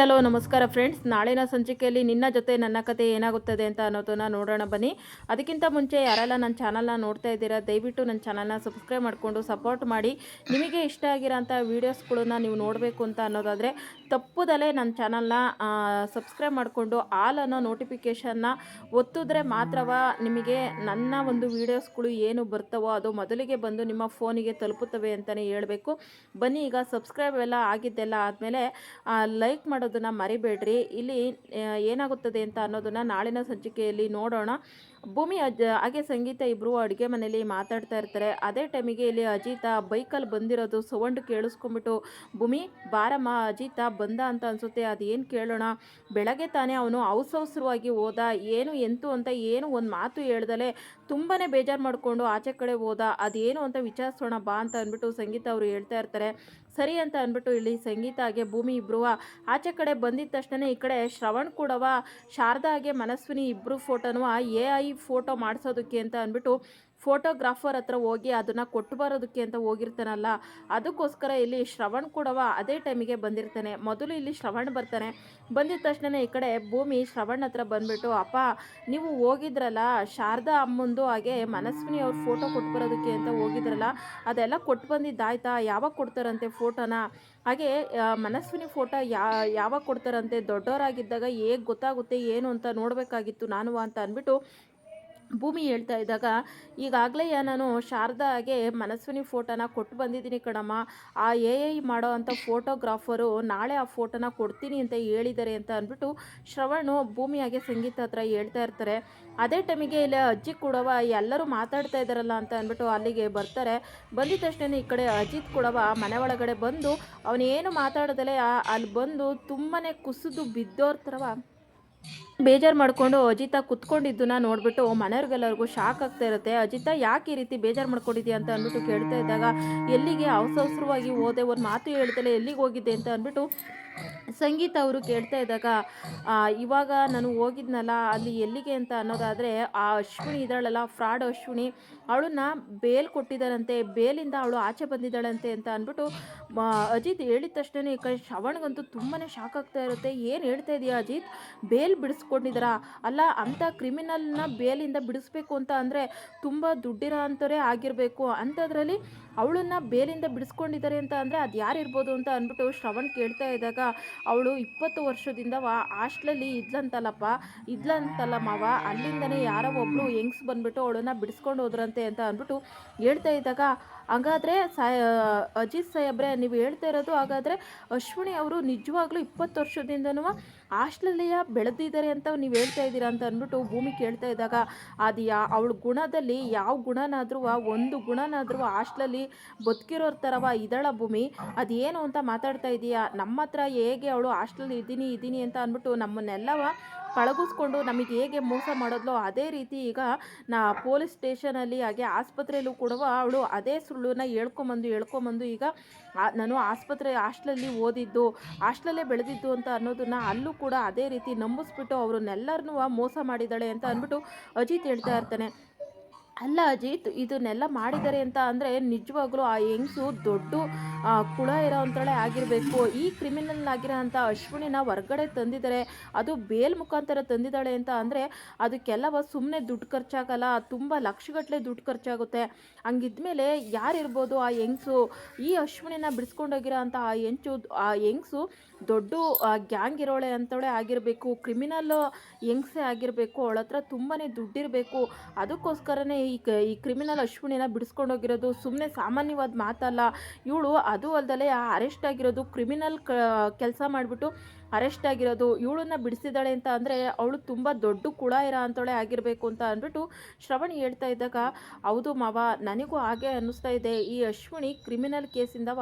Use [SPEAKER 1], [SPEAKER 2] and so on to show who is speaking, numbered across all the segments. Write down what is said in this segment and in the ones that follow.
[SPEAKER 1] Hello, ನಮಸ್ಕಾರ friends. ನಾಳಿನ ಸಂಚಿಕೆಯಲ್ಲಿ ನಿನ್ನ ಜೊತೆ ನನ್ನ ಕತೆ ಏನಾಗುತ್ತದೆ ಅಂತ ಅನ್ನೋದನ್ನ ನೋಡೋಣ ಬನ್ನಿ. ಅದಕ್ಕಿಂತ ಮುಂಚೆ ಯಾರೆಲ್ಲ ನನ್ನ ಚಾನಲ್ನ ನೋಡ್ತಾ ಇದ್ದೀರಾ, ದಯವಿಟ್ಟು ನನ್ನ ಚಾನಲ್ನ ಸಬ್ಸ್ಕ್ರೈಬ್ ಮಾಡಿಕೊಂಡು ಸಪೋರ್ಟ್ ಮಾಡಿ. ನಿಮಗೆ ಇಷ್ಟ ಆಗಿರೋಂಥ ವೀಡಿಯೋಸ್ಗಳನ್ನ ನೀವು ನೋಡಬೇಕು ಅಂತ ಅನ್ನೋದಾದರೆ, ತಪ್ಪುದಲ್ಲೇ ನನ್ನ ಚಾನಲ್ನ ಸಬ್ಸ್ಕ್ರೈಬ್ ಮಾಡಿಕೊಂಡು ಆಲ್ ಅನ್ನೋ ನೋಟಿಫಿಕೇಷನ್ನ ಒತ್ತಿದ್ರೆ ಮಾತ್ರವ ನಿಮಗೆ ನನ್ನ ಒಂದು ವೀಡಿಯೋಸ್ಗಳು ಏನು ಬರ್ತವೋ ಅದು ಮೊದಲಿಗೆ ಬಂದು ನಿಮ್ಮ ಫೋನಿಗೆ ತಲುಪುತ್ತವೆ ಅಂತಲೇ ಹೇಳಬೇಕು. ಬನ್ನಿ, ಈಗ ಸಬ್ಸ್ಕ್ರೈಬ್ ಎಲ್ಲ ಆಗಿದ್ದೆಲ್ಲ ಆದಮೇಲೆ ಲೈಕ್ ಮಾಡೋದನ್ನು ಮರಿಬೇಡ್ರಿ. ಇಲ್ಲಿ ಏನಾಗುತ್ತದೆ ಅಂತ ಅನ್ನೋದನ್ನು ನಾಳಿನ ಸಂಚಿಕೆಯಲ್ಲಿ ನೋಡೋಣ. ಭೂಮಿ ಅಜ್ ಹಾಗೆ ಸಂಗೀತ ಇಬ್ಬರು ಅಡುಗೆ ಮನೆಯಲ್ಲಿ ಮಾತಾಡ್ತಾ ಇರ್ತಾರೆ. ಅದೇ ಟೈಮಿಗೆ ಇಲ್ಲಿ ಅಜಿತ ಬೈಕಲ್ಲಿ ಬಂದಿರೋದು ಸೌಂಡ್ ಕೇಳಿಸ್ಕೊಂಬಿಟ್ಟು ಭೂಮಿ, ಬಾರಮ್ಮ, ಅಜಿತ ಬಂದ ಅಂತ ಅನಿಸುತ್ತೆ, ಅದೇನು ಕೇಳೋಣ? ಬೆಳಗ್ಗೆ ತಾನೇ ಅವನು ಅವಸರವಾಗಿ ಹೋದ, ಏನು, ಎಂತು ಅಂತ ಏನು ಒಂದು ಮಾತು ಹೇಳ್ದಲೆ ತುಂಬಾ ಬೇಜಾರು ಮಾಡಿಕೊಂಡು ಆಚೆ ಕಡೆ ಹೋದ, ಅದೇನು ಅಂತ ವಿಚಾರಿಸೋಣ ಬಾ ಅಂತ ಅಂದ್ಬಿಟ್ಟು ಸಂಗೀತ ಅವರು ಹೇಳ್ತಾ ಇರ್ತಾರೆ. ಸರಿ ಅಂತ ಅಂದ್ಬಿಟ್ಟು ಇಲ್ಲಿ ಸಂಗೀತ ಹಾಗೆ ಭೂಮಿ ಇಬ್ಬರು ಆಚೆ ಕಡೆ ಬಂದಿದ್ದ ತಕ್ಷಣ ಈ ಕಡೆ ಶ್ರವಣ್ ಕೂಡವ, ಶಾರದಾ ಹಾಗೆ ಮನಸ್ವಿನಿ ಇಬ್ಬರು ಫೋಟೋನು ಎ ಐ ಫೋಟೋ ಮಾಡಿಸೋದಕ್ಕೆ ಅಂತ ಅಂದ್ಬಿಟ್ಟು ಫೋಟೋಗ್ರಾಫರ್ ಹತ್ರ ಹೋಗಿ ಅದನ್ನು ಕೊಟ್ಟು ಬರೋದಕ್ಕೆ ಅಂತ ಹೋಗಿರ್ತಾನಲ್ಲ, ಅದಕ್ಕೋಸ್ಕರ ಇಲ್ಲಿ ಶ್ರವಣ್ ಕೂಡವ ಅದೇ ಟೈಮಿಗೆ ಬಂದಿರ್ತಾನೆ. ಮೊದಲು ಇಲ್ಲಿ ಶ್ರವಣ್ ಬರ್ತಾನೆ. ಬಂದಿದ ತಕ್ಷಣ ಈ ಕಡೆ ಭೂಮಿ ಶ್ರವಣ್ ಹತ್ರ ಬಂದ್ಬಿಟ್ಟು, ಅಪ್ಪ, ನೀವು ಹೋಗಿದ್ರಲ್ಲ, ಶಾರದಾ ಅಮ್ಮಂದು ಹಾಗೆ ಮನಸ್ವಿನಿ ಅವ್ರ ಫೋಟೋ ಕೊಟ್ಟು ಬರೋದಕ್ಕೆ ಅಂತ ಹೋಗಿದ್ರಲ್ಲ, ಅದೆಲ್ಲ ಕೊಟ್ಟು ಬಂದಿದ್ದಾಯ್ತಾ? ಯಾವಾಗ ಕೊಡ್ತಾರಂತೆ ಫೋಟೋನ? ಹಾಗೆ ಮನಸ್ವಿನಿ ಫೋಟೋ ಯಾವಾಗ ಕೊಡ್ತಾರಂತೆ? ದೊಡ್ಡವರಾಗಿದ್ದಾಗ ಹೇಗೆ ಗೊತ್ತಾಗುತ್ತೆ, ಏನು ಅಂತ ನೋಡಬೇಕಾಗಿತ್ತು, ನಾನು ಅಂತ ಅಂದ್ಬಿಟ್ಟು ಭೂಮಿ ಹೇಳ್ತಾ ಇದ್ದಾಗ, ಈಗಾಗಲೇ ನಾನು ಶಾರದಾಗೆ ಮನಸ್ವಿನಿ ಫೋಟೋನ ಕೊಟ್ಟು ಬಂದಿದ್ದೀನಿ ಕಣಮ್ಮ. ಆ ಎ ಐ ಮಾಡೋ ಅಂಥ ಫೋಟೋಗ್ರಾಫರು ನಾಳೆ ಆ ಫೋಟೋನ ಕೊಡ್ತೀನಿ ಅಂತ ಹೇಳಿದ್ದಾರೆ ಅಂತ ಅಂದ್ಬಿಟ್ಟು ಶ್ರವಣು ಭೂಮಿಯಾಗೆ ಸಂಗೀತ ಹತ್ರ ಹೇಳ್ತಾ ಇರ್ತಾರೆ. ಅದೇ ಟೈಮಿಗೆ ಇಲ್ಲಿ ಅಜ್ಜಿ ಕೂಡವ, ಎಲ್ಲರೂ ಮಾತಾಡ್ತಾ ಇದ್ದಾರಲ್ಲ ಅಂತ ಅಂದ್ಬಿಟ್ಟು ಅಲ್ಲಿಗೆ ಬರ್ತಾರೆ. ಬಂದಿದ ತಕ್ಷಣ ಈ ಕಡೆ ಅಜಿತ್ ಕೂಡವ ಮನೆ ಒಳಗಡೆ ಬಂದು ಅವನೇನು ಮಾತಾಡದಲೇ ಅಲ್ಲಿ ಬಂದು ತುಂಬಾ ಕುಸಿದು ಬಿದ್ದೋರ್ ಥರವ ಬೇಜಾರು ಮಾಡಿಕೊಂಡು ಅಜಿತ ಕುತ್ಕೊಂಡಿದ್ದನ್ನ ನೋಡ್ಬಿಟ್ಟು ಮನೆಯವ್ರಿಗೆಲ್ಲರಿಗೂ ಶಾಕ್ ಆಗ್ತಾ ಇರುತ್ತೆ. ಅಜಿತ, ಯಾಕೆ ಈ ರೀತಿ ಬೇಜಾರು ಮಾಡ್ಕೊಂಡಿದ್ಯಾ ಅಂತ ಅಂದ್ಬಿಟ್ಟು ಕೇಳ್ತಾ ಇದ್ದಾಗ, ಎಲ್ಲಿಗೆ ಅವಸರವಾಗಿ ಹೋದೆ, ಒಂದು ಮಾತು ಹೇಳ್ತಲೆ ಎಲ್ಲಿಗೆ ಹೋಗಿದ್ದೆ ಅಂತ ಅಂದ್ಬಿಟ್ಟು ಸಂಗೀತ ಅವರು ಕೇಳ್ತಾ ಇದ್ದಾಗ ಇವಾಗ ನಾನು ಹೋಗಿದ್ನಲ್ಲ, ಅಲ್ಲಿ ಎಲ್ಲಿಗೆ ಅಂತ ಅನ್ನೋದಾದರೆ, ಆ ಅಶ್ವಿನಿ ಇದ್ದಾಳಲ್ಲ, ಫ್ರಾಡ್ ಅಶ್ವಿನಿ, ಅವಳನ್ನ ಬೇಲ್ ಕೊಟ್ಟಿದ್ದಾರಂತೆ ಬೇಲಿಂದ ಅವಳು ಆಚೆ ಬಂದಿದ್ದಾಳಂತೆ ಅಂತ ಅಂದ್ಬಿಟ್ಟು ಅಜಿತ್ ಹೇಳಿದ ತಕ್ಷಣ ಈ ಶ್ರವಣ್ಗಂತೂ ತುಂಬಾ ಶಾಕ್ ಆಗ್ತಾ ಇರುತ್ತೆ. ಏನು ಹೇಳ್ತಾ ಇದೆಯಾ ಅಜಿತ್? ಬೇಲ್ ಬಿಡಿಸ್ಕೊಂಡಿದ್ದಾರಾ ಅಲ್ಲ ಅಂಥ ಕ್ರಿಮಿನಲ್ನ ಬೇಲಿಂದ ಬಿಡಿಸ್ಬೇಕು ಅಂತ ಅಂದರೆ ತುಂಬ ದುಡ್ಡಿರೋ ಅಂಥವರೇ ಆಗಿರಬೇಕು. ಅಂಥದ್ರಲ್ಲಿ ಅವಳನ್ನ ಬೇಲಿಂದ ಬಿಡಿಸ್ಕೊಂಡಿದ್ದಾರೆ ಅಂತ ಅಂದರೆ ಅದು ಯಾರಿರ್ಬೋದು ಅಂತ ಅಂದ್ಬಿಟ್ಟು ಶ್ರವಣ್ ಕೇಳ್ತಾ ಇದ್ದಾಗ ಅವಳು ಇಪ್ಪತ್ತು ವರ್ಷದಿಂದ ವಾ, ಹಾಸ್ಟ್ಲಲ್ಲಿ ಇದ್ಲಂತಲ್ಲಪ್ಪ. ಇದ್ಲಂತಲ್ಲ ಮಾವ. ಅಲ್ಲಿಂದನೇ ಯಾರೋ ಒಬ್ಬರು ಹೆಂಗ್ಸ್ ಬಂದ್ಬಿಟ್ಟು ಅವಳನ್ನು ಬಿಡಿಸ್ಕೊಂಡು ಹೋದ್ರಂತೆ ಅಂತ ಅಂದ್ಬಿಟ್ಟು ಹೇಳ್ತಾ ಇದ್ದಾಗ, ಹಾಗಾದರೆ ಸಾಯ, ಅಜಿತ್ ಸಾಹೇಬ್ರೆ ನೀವು ಹೇಳ್ತಾ ಇರೋದು ಹಾಗಾದರೆ ಅಶ್ವಿನಿ ಅವರು ನಿಜವಾಗ್ಲೂ ಇಪ್ಪತ್ತು ವರ್ಷದಿಂದನೂ ಹಾಸ್ಟ್ಲಲ್ಲಿಯ ಬೆಳೆದಿದ್ದಾರೆ ಅಂತ ನೀವು ಹೇಳ್ತಾ ಇದ್ದೀರಾ ಅಂತ ಅಂದ್ಬಿಟ್ಟು ಭೂಮಿ ಕೇಳ್ತಾ ಇದ್ದಾಗ ಅದು ಯಾ ಅವಳ ಗುಣದಲ್ಲಿ ಯಾವ ಗುಣನಾದ್ರೂ ಒಂದು ಗುಣನಾದ್ರೂ ಆಶ್ಲಲ್ಲಿ ಬದುಕಿರೋರ್ ಥರವ ಇದಳ ಭೂಮಿ. ಅದೇನು ಅಂತ ಮಾತಾಡ್ತಾ ಇದೀಯಾ? ನಮ್ಮ ಹತ್ರ ಹೇಗೆ ಅವಳು ಆಶ್ಲಲ್ಲಿ ಇದ್ದೀನಿ ಇದ್ದೀನಿ ಅಂತ ಅಂದ್ಬಿಟ್ಟು ನಮ್ಮನ್ನೆಲ್ಲವ ಪಳಗಿಸ್ಕೊಂಡು ನಮಗೆ ಹೇಗೆ ಮೋಸ ಮಾಡೋದ್ಲೋ ಅದೇ ರೀತಿ ಈಗ ನಾ ಪೊಲೀಸ್ ಸ್ಟೇಷನಲ್ಲಿ ಹಾಗೆ ಆಸ್ಪತ್ರೆಯಲ್ಲೂ ಕೂಡ ಅವಳು ಅದೇ ಸುಳ್ಳನ್ನ ಹೇಳ್ಕೊಂಬಂದು ಹೇಳ್ಕೊಂಬಂದು ಈಗ ನಾನು ಆಸ್ಪತ್ರೆ ಹಾಸ್ಟ್ಲಲ್ಲಿ ಓದಿದ್ದು, ಹಾಸ್ಟ್ಲಲ್ಲೇ ಬೆಳೆದಿದ್ದು ಅಂತ ಅನ್ನೋದನ್ನ ಅಲ್ಲೂ ಕೂಡ ಅದೇ ರೀತಿ ನಂಬಿಸ್ಬಿಟ್ಟು ಅವ್ರನ್ನೆಲ್ಲರನ್ನೂ ಮೋಸ ಮಾಡಿದ್ದಾಳೆ ಅಂತ ಅಂದ್ಬಿಟ್ಟು ಅಜಿತ್ ಹೇಳ್ತಾ ಇರ್ತಾನೆ. ಅಲ್ಲ ಅಜಿತ್ ಇದನ್ನೆಲ್ಲ ಮಾಡಿದ್ದಾರೆ ಅಂತ ಅಂದರೆ ನಿಜವಾಗ್ಲೂ ಆ ಹೆಂಗಸು ದೊಡ್ಡ ಕುಳ ಇರೋ ಆಗಿರಬೇಕು. ಈ ಕ್ರಿಮಿನಲ್ ಆಗಿರೋ ಅಂಥ ಅಶ್ವಿನಿನ ಹೊರ್ಗಡೆ ತಂದಿದ್ದಾರೆ. ಅದು ಬೇಲ್ ಮುಖಾಂತರ ತಂದಿದ್ದಾಳೆ ಅಂತ ಅಂದರೆ ಅದಕ್ಕೆಲ್ಲವ ಸುಮ್ಮನೆ ದುಡ್ಡು ಖರ್ಚಾಗಲ್ಲ, ತುಂಬ ಲಕ್ಷಗಟ್ಟಲೆ ದುಡ್ಡು ಖರ್ಚಾಗುತ್ತೆ. ಹಂಗಿದ್ಮೇಲೆ ಯಾರಿರ್ಬೋದು ಆ ಹೆಂಗಸು? ಈ ಅಶ್ವಿನಿನ ಬಿಡಿಸ್ಕೊಂಡೋಗಿರೋ ಅಂಥ ಆ ಹೆಂಚು, ಆ ಹೆಂಗಸು ದೊಡ್ಡ ಗ್ಯಾಂಗ್ ಇರೋಳೆ ಅಂತಳೆ ಆಗಿರಬೇಕು. ಕ್ರಿಮಿನಲ್ ಹೆಂಗ್ಸೇ ಆಗಿರಬೇಕು. ಅವಳ ಹತ್ರ ತುಂಬಾ ದುಡ್ಡಿರಬೇಕು. ಅದಕ್ಕೋಸ್ಕರನೇ ಈ ಕ ಈ ಕ್ರಿಮಿನಲ್ ಅಶ್ವಿನಿನ ಬಿಡಿಸ್ಕೊಂಡೋಗಿರೋದು ಸುಮ್ಮನೆ ಸಾಮಾನ್ಯವಾದ ಮಾತಲ್ಲ. ಇವಳು ಅದು ಅಲ್ದಲೆ ಅರೆಸ್ಟ್ ಆಗಿರೋದು ಕ್ರಿಮಿನಲ್ ಕೆಲಸ ಮಾಡಿಬಿಟ್ಟು ಅರೆಸ್ಟ್ ಆಗಿರೋದು, ಇವಳನ್ನ ಬಿಡಿಸಿದಾಳೆ ಅಂತ ಅಂದರೆ ಅವಳು ತುಂಬ ದೊಡ್ಡ ಕುಳ ಇರೋ ಅಂತಳೆ ಆಗಿರಬೇಕು ಅಂತ ಅಂದ್ಬಿಟ್ಟು ಶ್ರವಣಿ ಹೇಳ್ತಾ ಇದ್ದಾಗ, ಹೌದು ಮಾವ, ನನಗೂ ಹಾಗೆ ಅನ್ನಿಸ್ತಾ ಇದೆ. ಈ ಅಶ್ವಿನಿ ಕ್ರಿಮಿನಲ್ ಕೇಸಿಂದವ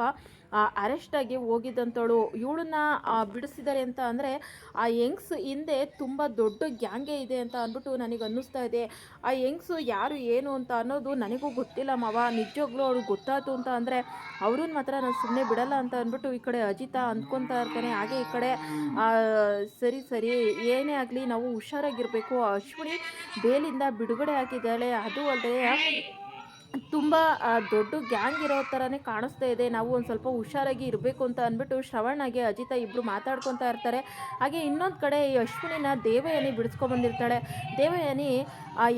[SPEAKER 1] ಅರೆಸ್ಟ್ ಆಗಿ ಹೋಗಿದ್ದಂಥವಳು ಇವಳನ್ನ ಬಿಡಿಸಿದ್ದಾರೆ ಅಂತ ಅಂದರೆ, ಆ ಯಂಗ್ಸ್ ಹಿಂದೆ ತುಂಬ ದೊಡ್ಡ ಗ್ಯಾಂಗೇ ಇದೆ ಅಂತ ಅಂದ್ಬಿಟ್ಟು ನನಗೆ ಅನ್ನಿಸ್ತಾ ಇದೆ. ಆ ಯಂಗ್ಸು ಯಾರು, ಏನು ಅಂತ ಅನ್ನೋದು ನನಗೂ ಗೊತ್ತಿಲ್ಲ ಮಾವ. ನಿಜವಾಗ್ಲೂ ಅವ್ರಿಗೆ ಗೊತ್ತಾಯ್ತು ಅಂತ ಅಂದರೆ, ಅವ್ರನ್ನ ಮಾತ್ರ ನಾನು ಸುಮ್ಮನೆ ಬಿಡಲ್ಲ ಅಂತ ಅಂದ್ಬಿಟ್ಟು ಈ ಕಡೆ ಅಜಿತ ಅಂದ್ಕೊತಾ ಇರ್ತಾನೆ. ಹಾಗೆ ಈ ಕಡೆ ಸರಿ ಸರಿ. ಏನೇ ಆಗಲಿ ನಾವು ಹುಷಾರಾಗಿರಬೇಕು. ಅಶ್ವಿನಿ ಬೇಲಿಂದ ಬಿಡುಗಡೆ ಆಗಿದ್ದಾಳೆ ಅದು ಅಲ್ಲದೆ ತುಂಬ ದೊಡ್ಡ ಗ್ಯಾಂಗ್ ಇರೋ ಥರನೇ ಕಾಣಿಸ್ತಾ ಇದೆ. ನಾವು ಒಂದು ಸ್ವಲ್ಪ ಹುಷಾರಾಗಿ ಇರಬೇಕು ಅಂತ ಅಂದ್ಬಿಟ್ಟು ಶ್ರವಣಗೆ ಅಜಿತ ಇಬ್ಬರು ಮಾತಾಡ್ಕೊತಾ ಇರ್ತಾರೆ. ಹಾಗೆ ಇನ್ನೊಂದು ಕಡೆ ಈ ಅಶ್ವಿನಿನ ದೇವಯಾನಿ ಬಿಡಿಸ್ಕೊಂಬಂದಿರ್ತಾಳೆ ದೇವಯಾನಿ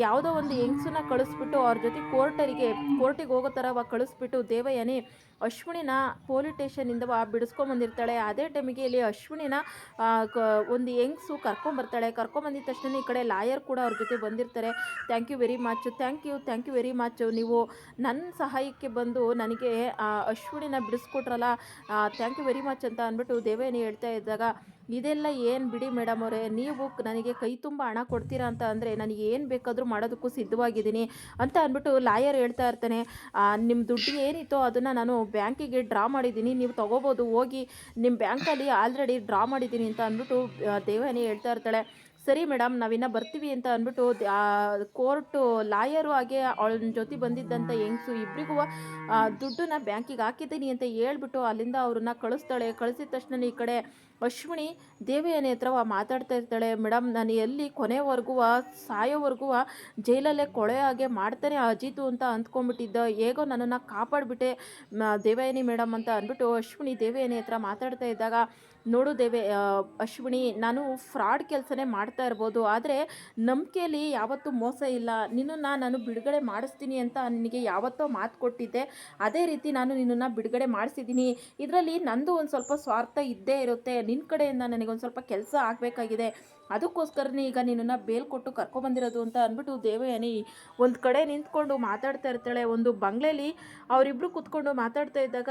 [SPEAKER 1] ಯಾವುದೋ ಒಂದು ಹೆಂಗ್ಸನ್ನ ಕಳಿಸ್ಬಿಟ್ಟು ಅವ್ರ ಜೊತೆ ಕೋರ್ಟರಿಗೆ, ಕೋರ್ಟಿಗೆ ಹೋಗೋ ಥರ ಕಳಿಸ್ಬಿಟ್ಟು ದೇವಯಾನಿ ಅಶ್ವಿನಿನ ಪೊಲೀಸ್ ಸ್ಟೇಷನಿಂದ ಬಿಡಿಸ್ಕೊಂಬಂದಿರ್ತಾಳೆ ಅದೇ ಟೈಮಿಗೆ ಇಲ್ಲಿ ಅಶ್ವಿನಿನ ಒಂದು ಹೆಂಗ್ಸು ಕರ್ಕೊಂಬರ್ತಾಳೆ ಕರ್ಕೊಂಬಂದಿದ ತಕ್ಷಣ ಈ ಕಡೆ ಲಾಯರ್ ಕೂಡ ಅವ್ರ ಜೊತೆ ಬಂದಿರ್ತಾರೆ. Thank you very much thank you thank you very much ನೀವು ನನ್ನ ಸಹಾಯಕ್ಕೆ ಬಂದು ನನಗೆ ಅಶ್ವಿನಿನ ಬಿಡಿಸ್ಕೊಟ್ರಲ್ಲ ಥ್ಯಾಂಕ್ ಯು ವೆರಿ ಮಚ್ ಅಂತ ಅಂದ್ಬಿಟ್ಟು ದೇವೇನಿ ಹೇಳ್ತಾ ಇದ್ದಾಗ ಇದೆಲ್ಲ ಏನು ಬಿಡಿ ಮೇಡಮ್ ಅವರೇ, ನೀವು ನನಗೆ ಕೈ ತುಂಬ ಹಣ ಕೊಡ್ತೀರಾ ಅಂತ ಅಂದರೆ ನನಗೆ ಏನು ಬೇಕಾದರೂ ಮಾಡೋದಕ್ಕೂ ಸಿದ್ಧವಾಗಿದ್ದೀನಿ ಅಂತ ಅಂದ್ಬಿಟ್ಟು ಲಾಯರ್ ಹೇಳ್ತಾ ಇರ್ತಾನೆ. ನಿಮ್ಮ ದುಡ್ಡು ಏನಿತ್ತೋ ಅದನ್ನು ನಾನು ಬ್ಯಾಂಕಿಗೆ ಡ್ರಾ ಮಾಡಿದ್ದೀನಿ, ನೀವು ತೊಗೋಬೋದು, ಹೋಗಿ ನಿಮ್ಮ ಬ್ಯಾಂಕಲ್ಲಿ ಆಲ್ರೆಡಿ ಡ್ರಾ ಮಾಡಿದ್ದೀನಿ ಅಂತ ಅಂದ್ಬಿಟ್ಟು ದೇವಯಾನಿ ಹೇಳ್ತಾ ಇರ್ತಾಳೆ. ಸರಿ ಮೇಡಮ್ ನಾವಿನ್ನ ಬರ್ತೀವಿ ಅಂತ ಅಂದ್ಬಿಟ್ಟು ಕೋರ್ಟು ಲಾಯರು ಹಾಗೆ ಅವಳ ಜೊತೆ ಬಂದಿದ್ದಂಥ ಹೆಂಗ್ಸು ಇಬ್ಬರಿಗೂ ದುಡ್ಡನ್ನ ಬ್ಯಾಂಕಿಗೆ ಹಾಕಿದ್ದೀನಿ ಅಂತ ಹೇಳ್ಬಿಟ್ಟು ಅಲ್ಲಿಂದ ಅವ್ರನ್ನ ಕಳಿಸ್ತಾಳೆ. ಕಳಿಸಿದ ತಕ್ಷಣ ಈ ಕಡೆ ಅಶ್ವಿನಿ ದೇವಯಾನಿ ಹತ್ರ ಮಾತಾಡ್ತಾ ಇರ್ತಾಳೆ. ಮೇಡಮ್, ನಾನು ಎಲ್ಲಿ ಕೊನೆವರೆಗೂ ಸಾಯೋವರೆಗೂ ಜೈಲಲ್ಲೇ ಕೊಳೆ ಹಾಗೆ ಮಾಡ್ತಾನೆ ಅಜಿತು ಅಂತ ಅಂದ್ಕೊಂಡ್ಬಿಟ್ಟಿದ್ದ. ಹೇಗೋ ನನ್ನನ್ನು ಕಾಪಾಡಿಬಿಟ್ಟೆ ದೇವಯಾನಿ ಮೇಡಮ್ ಅಂತ ಅಂದ್ಬಿಟ್ಟು ಅಶ್ವಿನಿ ದೇವಯಾನಿ ಹತ್ರ ಮಾತಾಡ್ತಾ ಇದ್ದಾಗ ನೋಡು ದೇವೆ ಅಶ್ವಿನಿ, ನಾನು ಫ್ರಾಡ್ ಕೆಲಸನೇ ಮಾಡ್ತಾ ಇರ್ಬೋದು, ಆದರೆ ನಂಬಿಕೆಯಲ್ಲಿ ಯಾವತ್ತೂ ಮೋಸ ಇಲ್ಲ. ನಿನ್ನನ್ನು ನಾನು ಬಿಡುಗಡೆ ಮಾಡಿಸ್ತೀನಿ ಅಂತ ನಿನಗೆ ಯಾವತ್ತೋ ಮಾತು ಕೊಟ್ಟಿದ್ದೆ. ಅದೇ ರೀತಿ ನಾನು ನಿನ್ನನ್ನು ಬಿಡುಗಡೆ ಮಾಡಿಸಿದ್ದೀನಿ. ಇದರಲ್ಲಿ ನಂದು ಒಂದು ಸ್ವಲ್ಪ ಸ್ವಾರ್ಥ ಇದ್ದೇ ಇರುತ್ತೆ. ನಿನ್ನ ಕಡೆಯಿಂದ ನನಗೊಂದು ಸ್ವಲ್ಪ ಕೆಲಸ ಆಗಬೇಕಾಗಿದೆ. ಅದಕ್ಕೋಸ್ಕರನೇ ಈಗ ನಿನ್ನನ್ನು ಬೇಲ್ ಕೊಟ್ಟು ಕರ್ಕೊಬಂದಿರೋದು ಅಂತ ಅಂದ್ಬಿಟ್ಟು ದೇವಯಾನಿ ಒಂದು ಕಡೆ ನಿಂತ್ಕೊಂಡು ಮಾತಾಡ್ತಾ ಇರ್ತಾಳೆ. ಒಂದು ಬಂಗ್ಲೆಯಲ್ಲಿ ಅವರಿಬ್ಬರು ಕೂತ್ಕೊಂಡು ಮಾತಾಡ್ತಾ ಇದ್ದಾಗ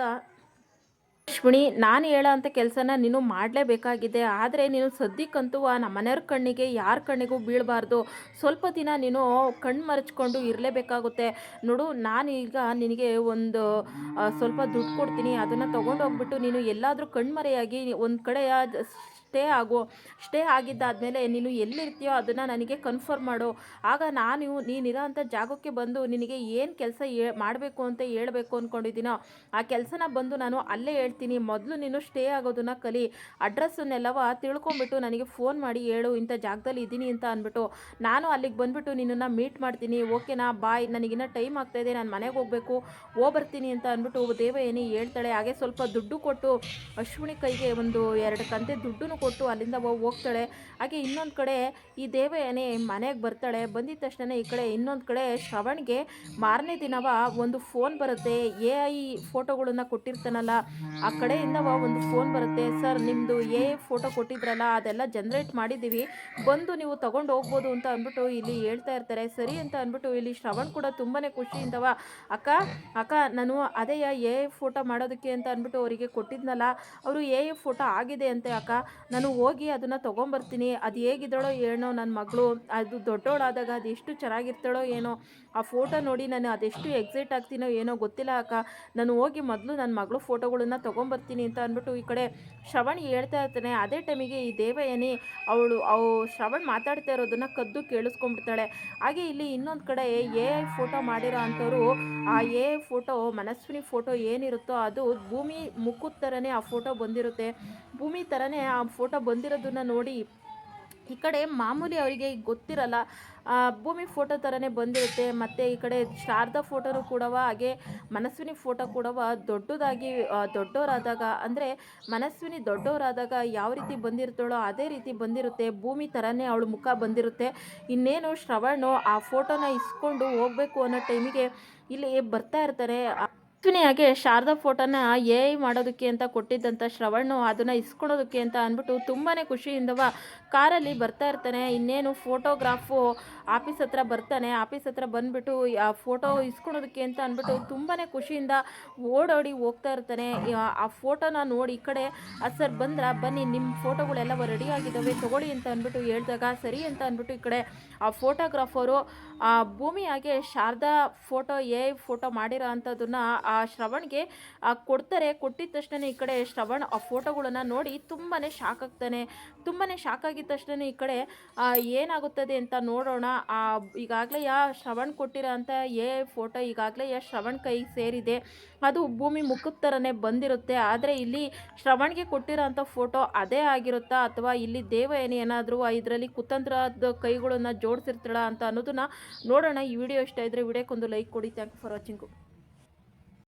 [SPEAKER 1] ಅಶ್ವಿನಿ ನಾನು ಹೇಳೋ ಅಂಥ ಕೆಲಸನ ನೀನು ಮಾಡಲೇಬೇಕಾಗಿದೆ. ಆದರೆ ನೀನು ಸದ್ಯಕ್ಕಂತೂ ನಮ್ಮ ಮನೆಯವ್ರ ಕಣ್ಣಿಗೆ, ಯಾರ ಕಣ್ಣಿಗೂ ಬೀಳಬಾರ್ದು. ಸ್ವಲ್ಪ ದಿನ ನೀನು ಕಣ್ಣು ಮರಚ್ಕೊಂಡು ಇರಲೇಬೇಕಾಗುತ್ತೆ. ನೋಡು, ನಾನೀಗ ನಿನಗೆ ಒಂದು ಸ್ವಲ್ಪ ದುಡ್ಡು ಕೊಡ್ತೀನಿ. ಅದನ್ನು ತೊಗೊಂಡೋಗ್ಬಿಟ್ಟು ನೀನು ಎಲ್ಲಾದರೂ ಕಣ್ಮರೆಯಾಗಿ ಒಂದು ಕಡೆ ಸ್ಟೇ ಆಗು ಸ್ಟೇ ಆಗಿದ್ದಾದಮೇಲೆ ನೀನು ಎಲ್ಲಿರ್ತೀಯೋ ಅದನ್ನು ನನಗೆ ಕನ್ಫರ್ಮ್ ಮಾಡು. ಆಗ ನಾನು ನೀನಿರೋ ಅಂಥ ಜಾಗಕ್ಕೆ ಬಂದು ನಿನಗೆ ಏನು ಕೆಲಸ ಮಾಡಬೇಕು ಅಂತ ಹೇಳಬೇಕು ಅಂದ್ಕೊಂಡಿದ್ದೀನೋ ಆ ಕೆಲಸನ ಬಂದು ನಾನು ಅಲ್ಲೇ ಹೇಳ್ತೀನಿ. ಮೊದಲು ನೀನು ಸ್ಟೇ ಆಗೋದನ್ನ ಕಲಿ. ಅಡ್ರೆಸ್ಸನ್ನೆಲ್ಲವ ತಿಳ್ಕೊಂಬಿಟ್ಟು ನನಗೆ ಫೋನ್ ಮಾಡಿ ಹೇಳು, ಇಂಥ ಜಾಗದಲ್ಲಿ ಇದ್ದೀನಿ ಅಂತ ಅಂದ್ಬಿಟ್ಟು. ನಾನು ಅಲ್ಲಿಗೆ ಬಂದುಬಿಟ್ಟು ನಿನ್ನನ್ನು ಮೀಟ್ ಮಾಡ್ತೀನಿ. ಓಕೆನಾ ಬಾಯ್ ನನಗಿನ್ನ ಟೈಮ್ ಆಗ್ತಾಯಿದೆ ನಾನು ಮನೆಗೆ ಹೋಗಬೇಕು. ಬರ್ತೀನಿ ಅಂತ ಅಂದ್ಬಿಟ್ಟು ದೇವಯಾನಿ ಹೇಳ್ತಾಳೆ. ಹಾಗೆ ಸ್ವಲ್ಪ ದುಡ್ಡು ಕೊಟ್ಟು ಅಶ್ವಿನಿ ಕೈಗೆ ಒಂದು ಎರಡು ಕಂತೆ ದುಡ್ಡು ಕೊಟ್ಟು ಅಲ್ಲಿಂದ ಹೋಗ್- ಹೋಗ್ತಾಳೆ. ಹಾಗೆ ಇನ್ನೊಂದು ಕಡೆ ಈ ದೇವಯಾನಿ ಮನೆಗೆ ಬರ್ತಾಳೆ. ಬಂದಿದ ತಕ್ಷಣ ಈ ಕಡೆ ಇನ್ನೊಂದು ಕಡೆ ಶ್ರವಣ್ಗೆ ಮಾರನೇ ದಿನವ ಒಂದು ಫೋನ್ ಬರುತ್ತೆ. ಎ ಐ ಫೋಟೋಗಳನ್ನು ಕೊಟ್ಟಿರ್ತಾನಲ್ಲ, ಆ ಕಡೆಯಿಂದ ಒಂದು ಫೋನ್ ಬರುತ್ತೆ. ಸರ್ ನಿಮ್ಮದು ಎ ಐ ಫೋಟೋ ಕೊಟ್ಟಿದ್ರಲ್ಲ, ಅದೆಲ್ಲ ಜನ್ರೇಟ್ ಮಾಡಿದ್ದೀವಿ. ಬಂದು ನೀವು ತೊಗೊಂಡು ಹೋಗ್ಬೋದು ಅಂತ ಅಂದ್ಬಿಟ್ಟು ಇಲ್ಲಿ ಹೇಳ್ತಾ ಇರ್ತಾರೆ. ಸರಿ ಅಂತ ಅಂದ್ಬಿಟ್ಟು ಇಲ್ಲಿ ಶ್ರವಣ್ ಕೂಡ ತುಂಬಾ ಖುಷಿಯಿಂದವ ಅಕ್ಕ ಅಕ್ಕ, ನಾನು ಅದೇ ಎ ಐ ಫೋಟೋ ಮಾಡೋದಕ್ಕೆ ಅಂತ ಅಂದ್ಬಿಟ್ಟು ಅವರಿಗೆ ಕೊಟ್ಟಿದ್ನಲ್ಲ. ಅವರು ಎ ಐ ಫೋಟೋ ಆಗಿದೆ ಅಂತೆ, ಅಕ್ಕ. ನಾನು ಹೋಗಿ ಅದನ್ನು ತೊಗೊಂಬರ್ತೀನಿ. ಅದು ಹೇಗಿದ್ದಾಳೋ ಏನೋ ನನ್ನ ಮಗಳು, ಅದು ದೊಡ್ಡವಳಾದಾಗ ಅದು ಎಷ್ಟು ಚೆನ್ನಾಗಿರ್ತಾಳೋ ಏನೋ, ಆ ಫೋಟೋ ನೋಡಿ ನಾನು ಅದೆಷ್ಟು ಎಕ್ಸೈಟ್ ಆಗ್ತೀನೋ ಏನೋ ಗೊತ್ತಿಲ್ಲ ಅಕ್ಕ. ನಾನು ಹೋಗಿ ಮೊದಲು ನನ್ನ ಮಗಳು ಫೋಟೋಗಳನ್ನ ತೊಗೊಂಬರ್ತೀನಿ ಅಂತ ಅಂದ್ಬಿಟ್ಟು ಈ ಕಡೆ ಶ್ರವಣ್ ಹೇಳ್ತಾ ಇರ್ತಾನೆ. ಅದೇ ಟೈಮಿಗೆ ಈ ದೇವಯ್ಯನಿ ಅವಳು ಅವು ಶ್ರವಣ್ ಮಾತಾಡ್ತಾ ಇರೋದನ್ನು ಕದ್ದು ಕೇಳಿಸ್ಕೊಂಡ್ಬಿಡ್ತಾಳೆ. ಹಾಗೆ ಇಲ್ಲಿ ಇನ್ನೊಂದು ಕಡೆ ಎ ಐ ಫೋಟೋ ಮಾಡಿರೋ ಅಂಥವ್ರು, ಆ A I photo Manaswini photo ಏನಿರುತ್ತೋ ಅದು ಭೂಮಿ ಮುಖದ ಥರನೇ ಆ ಫೋಟೋ ಬಂದಿರುತ್ತೆ. ಭೂಮಿ ಥರನೇ ಆ ಫೋಟೋ ಬಂದಿರೋದನ್ನ ನೋಡಿ ಈ ಕಡೆ ಮಾಮೂಲಿ ಅವರಿಗೆ ಗೊತ್ತಿರಲ್ಲ ಭೂಮಿ ಫೋಟೋ ಥರನೇ ಬಂದಿರುತ್ತೆ, ಮತ್ತು ಈ ಕಡೆ ಶಾರದಾ ಫೋಟೋನು ಕೂಡವ, ಹಾಗೆ ಮನಸ್ವಿನಿ ಫೋಟೋ ಕೂಡವ ದೊಡ್ಡದಾಗಿ ದೊಡ್ಡವರಾದಾಗ, ಅಂದರೆ ಮನಸ್ವಿನಿ ದೊಡ್ಡವರಾದಾಗ ಯಾವ ರೀತಿ ಬಂದಿರ್ತಾಳೋ ಅದೇ ರೀತಿ ಬಂದಿರುತ್ತೆ, ಭೂಮಿ ಥರನೇ ಅವಳು ಮುಖ ಬಂದಿರುತ್ತೆ. ಇನ್ನೇನು ಶ್ರವಣು ಆ ಫೋಟೋನ ಇಸ್ಕೊಂಡು ಹೋಗಬೇಕು ಅನ್ನೋ ಟೈಮಿಗೆ ಇಲ್ಲಿ ಬರ್ತಾ ಇರ್ತಾರೆ. ಹಾಗೆ ಶಾರದಾ ಫೋಟೋನ ಎ ಐ ಮಾಡೋದಕ್ಕೆ ಅಂತ ಕೊಟ್ಟಿದ್ದಂಥ ಶ್ರವಣ್ಣು ಅದನ್ನು ಇಸ್ಕೊಳೋದಕ್ಕೆ ಅಂತ ಅಂದ್ಬಿಟ್ಟು ತುಂಬಾ ಖುಷಿಯಿಂದವ ಕಾರಲ್ಲಿ ಬರ್ತಾ ಇರ್ತಾನೆ. ಇನ್ನೇನು ಫೋಟೋಗ್ರಾಫು ಆಫೀಸ್ ಹತ್ರ ಬರ್ತಾನೆ. ಆಫೀಸ್ ಹತ್ರ ಬಂದುಬಿಟ್ಟು, ಆ ಫೋಟೋ ಇಸ್ಕೊಳೋದಕ್ಕೆ ಅಂತ ಅಂದ್ಬಿಟ್ಟು ತುಂಬಾ ಖುಷಿಯಿಂದ ಓಡೋಡಿ ಹೋಗ್ತಾ ಇರ್ತಾನೆ. ಆ- ಫೋಟೋನ ನೋಡಿ ಈ ಕಡೆ ಸರ್ ಬಂದ್ರ? ಬನ್ನಿ ನಿಮ್ಮ ಫೋಟೋಗಳೆಲ್ಲ ರೆಡಿ ಆಗಿದ್ದಾವೆ ತಗೊಳ್ಳಿ ಅಂತ ಅಂದ್ಬಿಟ್ಟು ಹೇಳಿದಾಗ, ಸರಿ ಅಂತ ಅಂದ್ಬಿಟ್ಟು ಈ ಕಡೆ ಆ ಫೋಟೋಗ್ರಾಫರು, ಆ ಭೂಮಿ ಹಾಗೆ ಶಾರದಾ ಫೋಟೋ ಎ ಫೋಟೋ ಮಾಡಿರೋ ಅಂಥದ್ದನ್ನ ಆ ಶ್ರವಣ್ಗೆ ಕೊಡ್ತಾರೆ. ಕೊಟ್ಟಿದ ತಕ್ಷಣ ಈ ಕಡೆ ಶ್ರವಣ್ ಆ ಫೋಟೋಗಳನ್ನು ನೋಡಿ ತುಂಬಾ ಶಾಕ್ ಆಗ್ತಾನೆ. ತುಂಬಾ ಶಾಕ್ ಆಗಿದ ತಕ್ಷಣ ಈ ಕಡೆ ಏನಾಗುತ್ತದೆ ಅಂತ ನೋಡೋಣ. ಆ, ಈಗಾಗಲೇ ಯಾ ಶ್ರವಣ್ ಕೊಟ್ಟಿರೋ ಅಂಥ ಏ ಫೋಟೋ ಈಗಾಗಲೇ ಯಾ ಶ್ರವಣ್ ಕೈಗೆ ಸೇರಿದೆ. ಅದು ಭೂಮಿ ಮುಖದ ಥರನೇ ಬಂದಿರುತ್ತೆ. ಆದರೆ ಇಲ್ಲಿ ಶ್ರವಣ್ಗೆ ಕೊಟ್ಟಿರೋ ಅಂಥ ಫೋಟೋ ಅದೇ ಆಗಿರುತ್ತಾ? ಅಥವಾ ಇಲ್ಲಿ ದೇವಯಾನಿ ಏನಾದರೂ ಇದರಲ್ಲಿ ಕುತಂತ್ರದ ಕೈಗಳನ್ನು ಜೋಡಿಸಿರ್ತಾಳ ಅಂತ ಅನ್ನೋದನ್ನ ನೋಡೋಣ. ಈ ವಿಡಿಯೋ ಇಷ್ಟ ಇದ್ದರೆ ವಿಡಿಯೋಕ್ಕೊಂದು ಲೈಕ್ ಕೊಡಿ. Thank for watching.